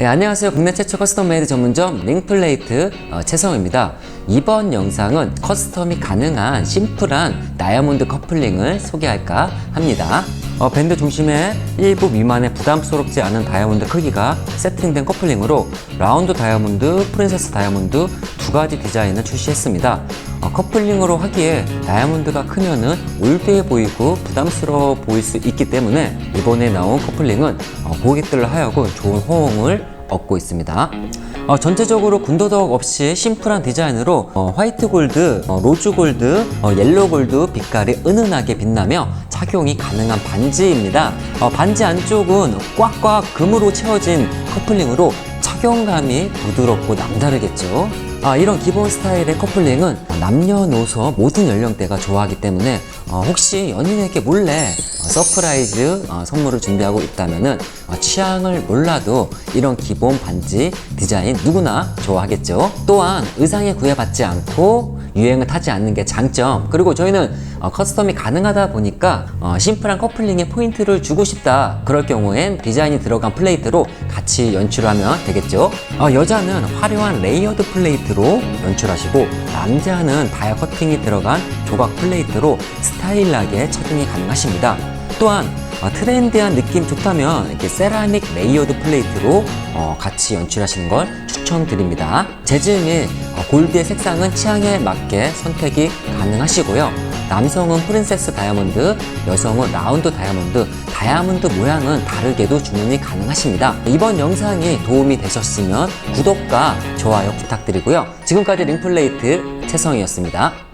네, 안녕하세요. 국내 최초 커스텀 메이드 전문점 링플레이트 어, 최성입니다. 이번 영상은 커스텀이 가능한 심플한 다이아몬드 커플링을 소개할까 합니다. 어, 밴드 중심에 1부 미만의 부담스럽지 않은 다이아몬드 크기가 세팅된 커플링으로 라운드 다이아몬드, 프린세스 다이아몬드 두 가지 디자인을 출시했습니다. 어, 커플링으로 하기에 다이아몬드가 크면은 올드해 보이고 부담스러워 보일 수 있기 때문에 이번에 나온 커플링은 어, 고객들을 하여금 좋은 호응을 얻고 있습니다. 어, 전체적으로 군더더욱 없이 심플한 디자인으로 어, 화이트 골드, 어, 로즈 골드, 어, 옐로우 골드 빛깔이 은은하게 빛나며 착용이 가능한 반지입니다. 어, 반지 안쪽은 꽉꽉 금으로 채워진 커플링으로 착용감이 부드럽고 남다르겠죠. 아, 이런 기본 스타일의 커플링은 남녀노소 모든 연령대가 좋아하기 때문에 어, 혹시 연인에게 몰래 어, 서프라이즈 어, 선물을 준비하고 있다면 취향을 몰라도 이런 기본 반지 디자인 누구나 좋아하겠죠. 또한 의상에 구애받지 않고 유행을 타지 않는 게 장점. 그리고 저희는 어, 커스텀이 가능하다 보니까 어, 심플한 커플링에 포인트를 주고 싶다. 그럴 경우엔 디자인이 들어간 플레이트로 같이 연출하면 되겠죠. 어, 여자는 화려한 레이어드 플레이트로 연출하시고 남자는 다이아 커팅이 들어간 조각 플레이트로 스타일하게 착용이 가능하십니다. 또한 어, 트렌디한 느낌 좋다면 이렇게 세라믹 레이어드 플레이트로 어, 같이 연출하시는 걸 추천드립니다. 어, 골드의 색상은 취향에 맞게 선택이 가능하시고요. 남성은 프린세스 다이아몬드, 여성은 라운드 다이아몬드, 다이아몬드 모양은 다르게도 주문이 가능하십니다. 이번 영상이 도움이 되셨으면 구독과 좋아요 부탁드리고요. 지금까지 링플레이트 최성이었습니다.